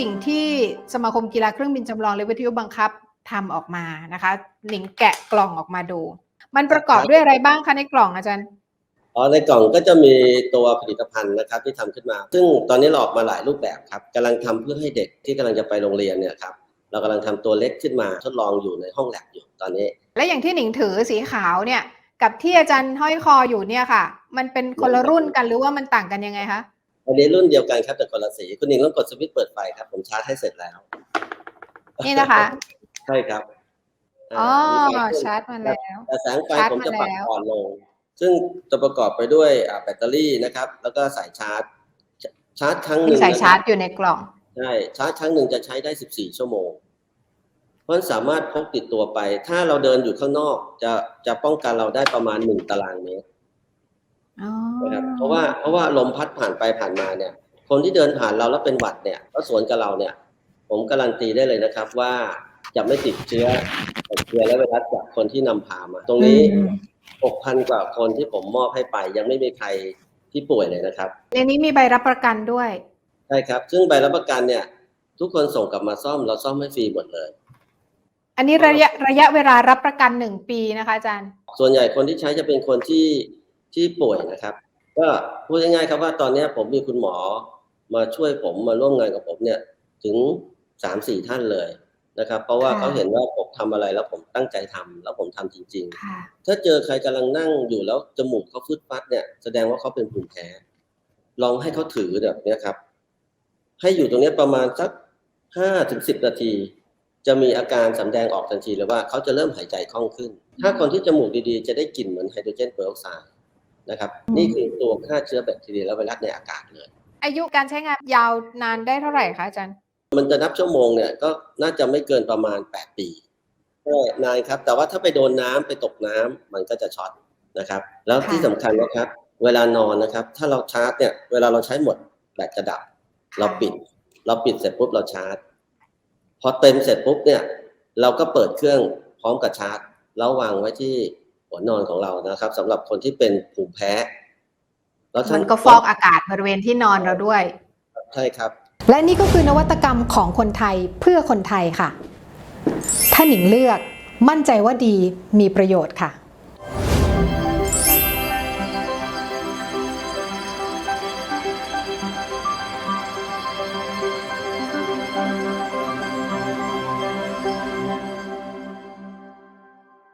สิ่งที่สมาคมกีฬาเครื่องบินจำลองและวิทยุบังคับทำออกมานะคะหนิงแกะกล่องออกมาดู มันประกอบด้วยอะไรบ้างคะในกล่องอาจารย์อ๋อในกล่องก็จะมีตัวผลิตภัณฑ์นะครับที่ทำขึ้นมา ซึ่งตอนนี้เราออกมาหลายรูปแบบครับกำลังทำเพื่อให้เด็กที่กำลังจะไปโรงเรียนเนี่ยครับเรากำลังทำตัวเล็กขึ้นมาทดลองอยู่ในห้องแลบอยู่ตอนนี้ และอย่างที่หนิงถือสีขาวเนี่ย กับที่อาจารย์ห้อยคออยู่เนี่ยค่ะ มันเป็นคนละรุ่นกันหรือว่ามันต่างกันยังไงคะ อันนี้รุ่นเดียวกันครับแต่คนละสีคุณหนิงต้องกดสวิตช์เปิดไฟครับ ผมชาร์จให้เสร็จแล้ว นี่นะคะ ใช่ครับอ๋อมีไฟขึ้นชาร์จมาแล้วแต่แสงไฟชาร์จผมจะปรับมาแล้วอ่อนลง ซึ่งจะประกอบไปด้วยอ่าแบตเตอรี่นะครับ แล้วก็สายชาร์จ ชาร์จครั้งหมีนึ่งสายนะคชารัร์บจอยู่ในกล่องใช่ชาร์จครั้งหนึ่งจะใช้ได้ 14 ชั่วโมง เพราะฉะนั้นสามารถพกติดตัวไป ถ้าเราเดินอยู่ข้างนอกจะจะป้องกันเราได้ประมาณ1ตารางเมตรอ๋อ นะครับเพราะว่าเพราะว่าลมพัดผ่านไปผ่านมาเนี่ย คนที่เดินผ่านเราแล้วเป็นหวัดเนี่ยก็สวนกับเราเนี่ย ผมการันตีได้เลยนะครับว่าจะไม่ติดเชื้อแบคทีเรียและไวรัสจากคนที่นำพามา ตรงนี้อืม6,000กว่าคนที่ผมมอบให้ไป ยังไม่มีใครที่ป่วยเลยนะครับในนี้มีใบรับประกันด้วยใช่ครับ ซึ่งใบรับประกันเนี่ย ทุกคนส่งกลับมาซ่อมเราซ่อมให้ฟรีหมดเลย อันนี้ระยะระยะเวลารับประกันหนึ่งปีนะคะอาจารย์ ส่วนใหญ่คนที่ใช้จะเป็นคนที่ ที่ป่วยนะครับ ก็พูดง่ายๆครับว่าตอนเนี้ยผมมีคุณหมอมาช่วยผมมาร่วมงานกับผมเนี่ยถึงสามสี่ท่านเลยนะครับ เพราะว่าค่ะเขาเห็นว่าผมทำอะไรแล้วผมตั้งใจทำแล้วผมทำจริงๆค่ะถ้าเจอใครกำลังนั่งอยู่แล้วจมูกเขาฟึดฟัดเนี่ยแสดงว่าเขาเป็นภูมิแพ้ลองให้เขาถือแบบเนี้ยครับ ให้อยู่ตรงเนี้ยประมาณสักห้าถึงสิบนาที จะมีอาการสำแดงออกทันทีเลยว่าเขาจะเริ่มหายใจคล่องขึ้น ถ้าคนที่จมูกดีๆ จะได้กลิ่นเหมือนไฮโดรเจนเปอร์ออกไซด์ นะครับอืมนี่คือตัวฆ่าเชื้อแบคทีเรียและไวรัสในอากาศเลย อายุการใช้งานยาวนานได้เท่าไหร่คะอาจารย์ มันจะนับชั่วโมงเนี่ยก็น่าจะไม่เกินประมาณ 8 ปีใช่นานครับ แต่ว่าถ้าไปโดนน้ำไปตกน้ำมันก็จะช็อตนะครับ แล้วที่ค่ะสำคัญนะครับ เวลานอนนะครับ ถ้าเราชาร์จเนี่ยเวลาเราใช้หมดแบตจะดับ เราปิด เราปิดเสร็จปุ๊บเราชาร์จ พอเต็มเสร็จปุ๊บเนี่ย เราก็เปิดเครื่องพร้อมกับชาร์จ แล้ววางไว้ที่ หัวนอนของเรานะครับสำหรับคนที่เป็นภูมิแพ้แล้วท่ามันก็ฟอกอากาศบริเวณที่นอนเราด้วย ใช่ครับ และนี่ก็คือนวัตกรรมของคนไทยเพื่อคนไทยค่ะ ถ้าหนิงเลือกมั่นใจว่าดีมีประโยชน์ค่ะ